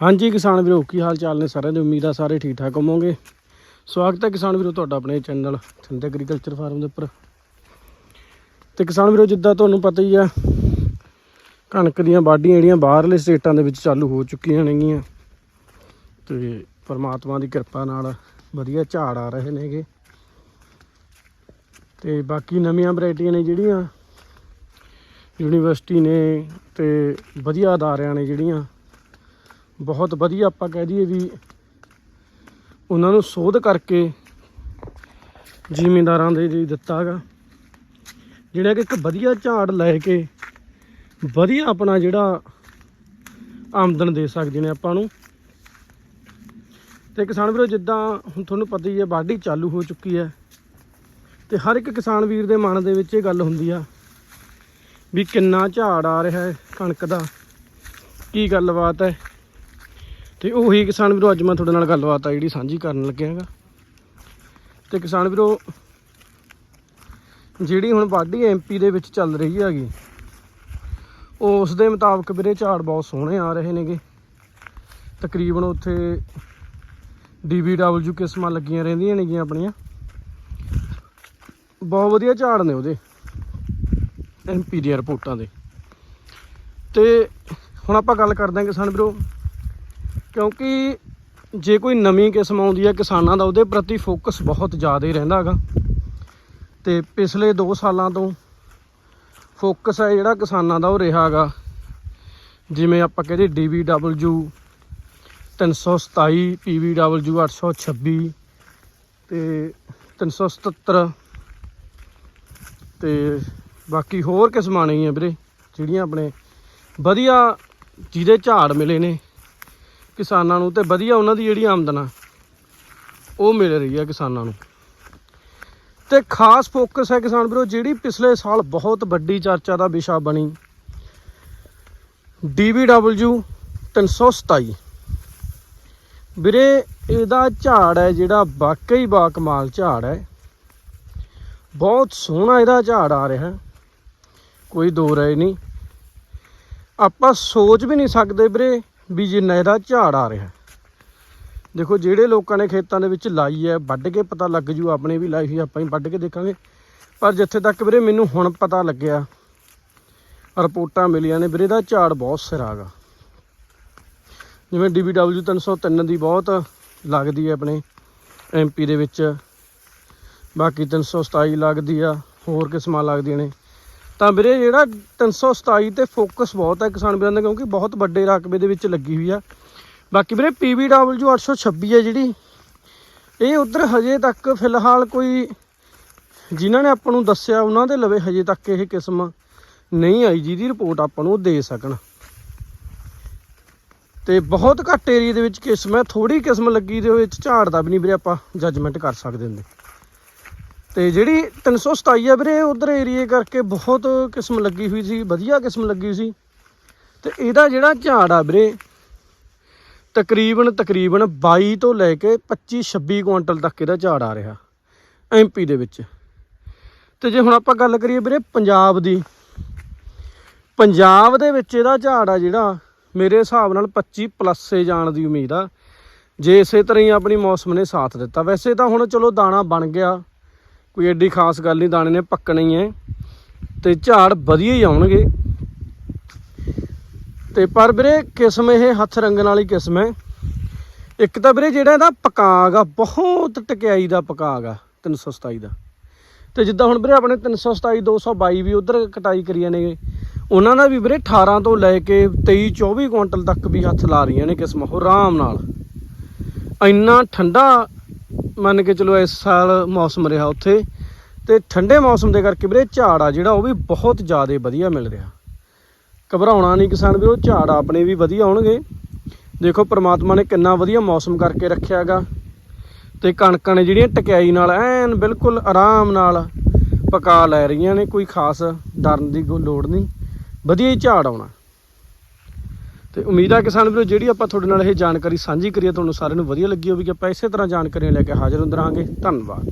ਹਾਂਜੀ ਕਿਸਾਨ ਵੀਰੋ, ਕੀ ਹਾਲ ਚਾਲ ਨੇ ਸਾਰਿਆਂ ਦੀ? ਉਮੀਦ ਆ ਸਾਰੇ ਠੀਕ ਠਾਕ ਹੋਵੋਗੇ। ਸਵਾਗਤ ਹੈ ਕਿਸਾਨ ਵੀਰੋ ਤੁਹਾਡਾ ਆਪਣੇ ਚੈਨਲ ਥਿੰਦ ਐਗਰੀਕਲਚਰ ਫਾਰਮ ਦੇ ਉੱਪਰ। ਤੇ ਕਿਸਾਨ ਵੀਰੋ, ਜਿੱਦਾਂ ਤੁਹਾਨੂੰ ਪਤਾ ਹੀ ਆ, ਕਣਕ ਦੀਆਂ ਵਾਢੀਆਂ ਜਿਹੜੀਆਂ ਬਾਹਰਲੇ ਸਟੇਟਾਂ ਦੇ ਵਿੱਚ ਚਾਲੂ ਹੋ ਚੁੱਕੀਆਂ ਨੇਗੀਆਂ। ਤੇ ਪਰਮਾਤਮਾ ਦੀ ਕਿਰਪਾ ਨਾਲ ਵਧੀਆ ਝਾੜ ਆ ਰਹੇ ਨੇਗੇ। ਤੇ ਬਾਕੀ ਨਵੀਆਂ ਵੈਰਾਈਟੀਆਂ ਨੇ ਜਿਹੜੀਆਂ, ਯੂਨੀਵਰਸਿਟੀ ਨੇ ਤੇ ਵਧੀਆ ਅਦਾਰਿਆਂ ਨੇ ਜਿਹੜੀਆਂ ਬਹੁਤ ਵਧੀਆ ਆਪਾਂ ਕਹਿ ਦਈਏ ਵੀ ਉਹਨਾਂ ਨੂੰ ਸੋਧ ਕਰਕੇ ਜ਼ਿਮੀਂਦਾਰਾਂ ਦੇ ਲਈ ਦਿੱਤਾ ਹੈਗਾ ਜਿਹੜਾ ਕਿ ਇੱਕ ਵਧੀਆ ਝਾੜ ਲੈ ਕੇ ਵਧੀਆ ਆਪਣਾ ਜਿਹੜਾ ਆਮਦਨ ਦੇ ਸਕਦੇ ਨੇ ਆਪਾਂ ਨੂੰ। ਤੇ ਕਿਸਾਨ ਵੀਰੋ, ਜਿੱਦਾਂ ਹੁਣ ਤੁਹਾਨੂੰ ਪਤਾ ਹੀ ਹੈ, ਵਾਢੀ ਚਾਲੂ ਹੋ ਚੁੱਕੀ ਹੈ। ਤੇ ਹਰ ਇੱਕ ਕਿਸਾਨ ਵੀਰ ਦੇ ਮਨ ਦੇ ਵਿੱਚ ਇਹ ਗੱਲ ਹੁੰਦੀ ਆ ਵੀ ਕਿੰਨਾ ਝਾੜ ਆ ਰਿਹਾ ਹੈ ਕਣਕ ਦਾ। ਕੀ ਗੱਲਬਾਤ ਹੈ? ਤੇ ਉਹੀ ਕਿਸਾਨ ਵੀਰੋ ਅੱਜ ਮੈਂ ਤੁਹਾਡੇ ਨਾਲ ਗੱਲਬਾਤ ਆ ਜਿਹੜੀ ਸਾਂਝੀ ਕਰਨ ਲੱਗਿਆ ਹੈਗਾ। ਤੇ ਕਿਸਾਨ ਵੀਰੋ, ਜਿਹੜੀ ਹੁਣ ਵਾਢੀ ਐਮਪੀ ਦੇ ਵਿੱਚ ਚੱਲ ਰਹੀ ਹੈਗੀ ਉਸ ਦੇ ਮੁਤਾਬਕ ਵੀਰੇ ਝਾੜ ਬਹੁਤ ਸੋਹਣੇ ਆ ਰਹੇ ਨੇਗੇ। ਤਕਰੀਬਨ ਉੱਥੇ ਡੀਬੀਡਬਲਯੂ ਕਿਸਮਾਂ ਲੱਗੀਆਂ ਰਹਿੰਦੀਆਂ ਨੇਗੀਆਂ ਆਪਣੀਆਂ। ਬਹੁਤ ਵਧੀਆ ਝਾੜ ਨੇ ਉਹਦੇ ਐਮਪੀ ਦੀਆਂ ਰਿਪੋਰਟਾਂ ਦੇ। ਤੇ ਹੁਣ ਆਪਾਂ ਗੱਲ ਕਰਦੇ ਹਾਂ ਕਿਸਾਨ ਵੀਰੋ ਕਿਉਂਕਿ ਜੇ ਕੋਈ ਨਵੀਂ ਕਿਸਮ ਆਉਂਦੀ ਹੈ ਕਿਸਾਨਾਂ ਦਾ, ਉਹਦੇ ਪ੍ਰਤੀ ਫੋਕਸ ਬਹੁਤ ਜ਼ਿਆਦਾ ਰਹਿੰਦਾ ਹੈਗਾ। ਤੇ ਪਿਛਲੇ 2 ਸਾਲਾਂ ਤੋਂ ਫੋਕਸ ਹੈ ਜਿਹੜਾ ਕਿਸਾਨਾਂ ਦਾ, ਉਹ ਰਿਹਾ ਹੈਗਾ। ਜਿਵੇਂ ਆਪਾਂ ਕਹਿੰਦੇ DVW 327 PVW 826 ਤੇ 377 ਤੇ ਬਾਕੀ ਹੋਰ ਕਿਸਮਾਂ ਨਹੀਂ ਹੈ ਵੀਰੇ, ਜਿਹੜੀਆਂ ਆਪਣੇ ਵਧੀਆ ਜਿਹਦੇ ਝਾੜ ਮਿਲੇ ਨੇ। ਕਿਸਾਨਾਂ ਨੂੰ ਤੇ ਵਧੀਆ ਉਹਨਾਂ ਦੀ ਜਿਹੜੀ ਆਮਦਨ ਆ, ਉਹ ਮਿਲ ਰਹੀ ਹੈ ਕਿਸਾਨਾਂ ਨੂੰ। ਤੇ ਖਾਸ ਫੋਕਸ ਹੈ ਕਿਸਾਨ ਵੀਰੋ, ਜਿਹੜੀ ਪਿਛਲੇ ਸਾਲ ਬਹੁਤ ਵੱਡੀ ਚਰਚਾ ਦਾ ਵਿਸ਼ਾ ਬਣੀ। DVW 327 ਵੀਰੇ, ਇਹਦਾ ਝਾੜ ਹੈ ਜਿਹੜਾ ਵਾਕਈ ਬਾ ਕਮਾਲ ਝਾੜ ਹੈ। ਬਹੁਤ ਸੋਹਣਾ ਇਹਦਾ ਝਾੜ ਆ ਰਿਹਾ। ਕੋਈ ਦੋ ਰਾਏ ਨਹੀਂ। ਆਪਾਂ ਸੋਚ ਵੀ ਨਹੀਂ ਸਕਦੇ ਵੀਰੇ ਵੀ ਜਿੰਨਾ ਇਹਦਾ ਝਾੜ ਆ ਰਿਹਾ। ਦੇਖੋ, ਜਿਹੜੇ ਲੋਕਾਂ ਨੇ ਖੇਤਾਂ ਦੇ ਵਿੱਚ ਲਾਈ ਹੈ, ਵੱਢ ਕੇ ਪਤਾ ਲੱਗ ਜੂ, ਆਪਣੇ ਵੀ ਲਾਈ ਹੋਈ ਆਪਾਂ ਹੀ ਵੱਢ ਕੇ ਦੇਖਾਂਗੇ। ਪਰ ਜਿੱਥੇ ਤੱਕ ਵੀਰੇ ਮੈਨੂੰ ਹੁਣ ਪਤਾ ਲੱਗਿਆ, ਰਿਪੋਰਟਾਂ ਮਿਲੀਆਂ ਨੇ, ਵੀਰੇ ਦਾ ਝਾੜ ਬਹੁਤ ਸਿਰਾ ਗਾ ਜਿਵੇਂ DBW 303 ਦੀ ਬਹੁਤ ਲੱਗਦੀ ਹੈ ਆਪਣੇ ਐਮਪੀ ਦੇ ਵਿੱਚ। ਬਾਕੀ 327 ਲੱਗਦੀ ਆ, ਹੋਰ ਕਿਸਮਾਂ ਲੱਗਦੀਆਂ ਨੇ। ਤਾਂ ਵੀਰੇ ਜਿਹੜਾ 327 ਤੇ ਫੋਕਸ ਬਹੁਤ ਹੈ ਕਿਸਾਨ ਵੀਰਾਂ ਦਾ, ਕਿਉਂਕਿ ਬਹੁਤ ਵੱਡੇ ਰਕਬੇ ਦੇ ਵਿੱਚ ਲੱਗੀ ਹੋਈ ਆ। ਬਾਕੀ ਵੀਰੇ PVW 826 ਹੈ ਜਿਹੜੀ। ਇਹ ਉਧਰ ਹਜੇ ਤੱਕ ਫਿਲਹਾਲ ਕੋਈ ਜਿਨ੍ਹਾਂ ਨੇ ਆਪਾਂ ਨੂੰ ਦੱਸਿਆ, ਉਹਨਾਂ ਦੇ ਲਵੇ ਹਜੇ ਤੱਕ ਇਹ ਕਿਸਮ ਨਹੀਂ ਆਈ ਜਿਹਦੀ ਰਿਪੋਰਟ ਆਪਾਂ ਨੂੰ ਦੇ ਸਕਣ। ਤੇ ਬਹੁਤ ਘੱਟ ਏਰੀਆ ਦੇ ਵਿੱਚ ਕਿਸਮ ਹੈ ਥੋੜੀ ਕਿਸਮ ਲੱਗੀ ਦੇ ਵਿੱਚ ਝਾੜ ਦਾ ਵੀ ਨਹੀਂ ਵੀਰੇ ਆਪਾਂ ਜੱਜਮੈਂਟ ਕਰ ਸਕਦੇ ਹੁੰਦੇ। ਤੇ ਜਿਹੜੀ 327 ਆ ਵੀਰੇ, ਉਧਰ ਏਰੀਏ ਕਰਕੇ ਬਹੁਤ ਕਿਸਮ ਲੱਗੀ ਹੋਈ ਸੀ, ਵਧੀਆ ਕਿਸਮ ਲੱਗੀ ਸੀ। ਤੇ ਇਹਦਾ ਜਿਹੜਾ ਝਾੜ ਆ ਵੀਰੇ, ਤਕਰੀਬਨ ਤਕਰੀਬਨ 22 ਤੋਂ ਲੈ ਕੇ 25 26 ਕੁਇੰਟਲ ਤੱਕ ਇਹਦਾ ਝਾੜ ਆ ਰਿਹਾ ਐਮਪੀ ਦੇ ਵਿੱਚ। ਤੇ ਜੇ ਹੁਣ ਆਪਾਂ ਗੱਲ ਕਰੀਏ ਵੀਰੇ ਪੰਜਾਬ ਦੀ, ਪੰਜਾਬ ਦੇ ਵਿੱਚ ਇਹਦਾ ਝਾੜ ਆ ਜਿਹੜਾ, ਮੇਰੇ ਹਿਸਾਬ ਨਾਲ 25 ਪਲੱਸ ਏ ਜਾਣ ਦੀ ਉਮੀਦ ਆ। ਜੇ ਇਸੇ ਤਰ੍ਹਾਂ ਹੀ ਆਪਣੀ ਮੌਸਮ ਨੇ ਸਾਥ ਦਿੱਤਾ। ਵੈਸੇ ਤਾਂ ਹੁਣ ਚਲੋ ਦਾਣਾ ਬਣ ਗਿਆ। ਕੋਈ ਐਡੀ ਖਾਸ ਗੱਲ ਨਹੀਂ, ਦਾਣੇ ਨੇ ਪੱਕਣਾ ਹੀ ਹੈ ਤੇ ਝਾੜ ਵਧੀਆ ਹੀ ਆਉਣਗੇ। ਤੇ ਪਰ ਵੀਰੇ, ਕਿਸਮ ਇਹ ਹੱਥ ਰੰਗਣ ਵਾਲੀ ਕਿਸਮ ਹੈ ਇੱਕ ਤਾਂ ਵੀਰੇ ਜਿਹੜਾ ਇਹਦਾ ਪਕਾਗ ਆ, ਬਹੁਤ ਟਕਿਆਈ ਦਾ ਪਕਾਗ ਆ 327 ਦਾ। ਤੇ ਜਿੱਦਾਂ ਹੁਣ ਵੀਰੇ ਆਪਣੇ 327 222 ਵੀ ਉਧਰ ਕਟਾਈ ਕਰੀਆਂ ਨੇ। ਉਹਨਾਂ ਦਾ ਵੀ ਵੀਰੇ 18 ਤੋਂ ਲੈ ਕੇ 23 24 ਕੁਇੰਟਲ ਤੱਕ ਵੀ ਹੱਥ ਲਾ ਰਹੀਆਂ ਨੇ ਕਿਸਮਾਂ, ਉਹ ਆਰਾਮ ਨਾਲ। ਇੰਨਾ ਠੰਡਾ ਮੰਨ ਕੇ ਚਲੋ ਇਸ ਸਾਲ ਮੌਸਮ ਰਿਹਾ ਉੱਥੇ। ਤੇ ਠੰਡੇ ਮੌਸਮ ਦੇ ਕਰਕੇ ਵੀਰੇ ਝਾੜ ਆ ਜਿਹੜਾ ਉਹ ਵੀ ਬਹੁਤ ਜ਼ਿਆਦਾ ਵਧੀਆ ਮਿਲ ਰਿਹਾ। ਘਬਰਾਉਣਾ ਨਹੀਂ ਕਿਸਾਨ ਵੀਰੋ, ਝਾੜ ਆਪਣੇ ਵੀ ਵਧੀਆ ਆਉਣਗੇ ਦੇਖੋ ਪ੍ਰਮਾਤਮਾ ਨੇ ਕਿੰਨਾ ਵਧੀਆ ਮੌਸਮ ਕਰਕੇ ਰੱਖਿਆ ਹੈਗਾ। ਤੇ ਕਣਕਾਂ ਨੇ ਜਿਹੜੀਆਂ ਟਕਿਆਈ ਨਾਲ ਐਨ ਬਿਲਕੁਲ ਆਰਾਮ ਨਾਲ ਪਕਾ ਲੈ ਰਹੀਆਂ ਨੇ, ਕੋਈ ਖਾਸ ਡਰਨ ਦੀ ਕੋਈ ਲੋੜ ਨਹੀਂ। ਵਧੀਆ ਹੀ ਝਾੜ ਆਉਣਾ। ਤੇ ਉਮੀਦ ਆ ਕਿਸਾਨ ਵੀਰੋ, ਜਿਹੜੀ ਆਪਾਂ ਤੁਹਾਡੇ ਨਾਲ ਇਹ ਜਾਣਕਾਰੀ ਸਾਂਝੀ ਕਰੀਏ, ਤੁਹਾਨੂੰ ਸਾਰਿਆਂ ਨੂੰ ਵਧੀਆ ਲੱਗੀ ਹੋਵੇਗੀ। ਆਪਾਂ ਇਸੇ ਤਰ੍ਹਾਂ ਜਾਣਕਾਰੀਆਂ ਲੈ ਕੇ ਹਾਜ਼ਰ ਹੁੰਦੇ ਰਹਾਂਗੇ। ਧੰਨਵਾਦ।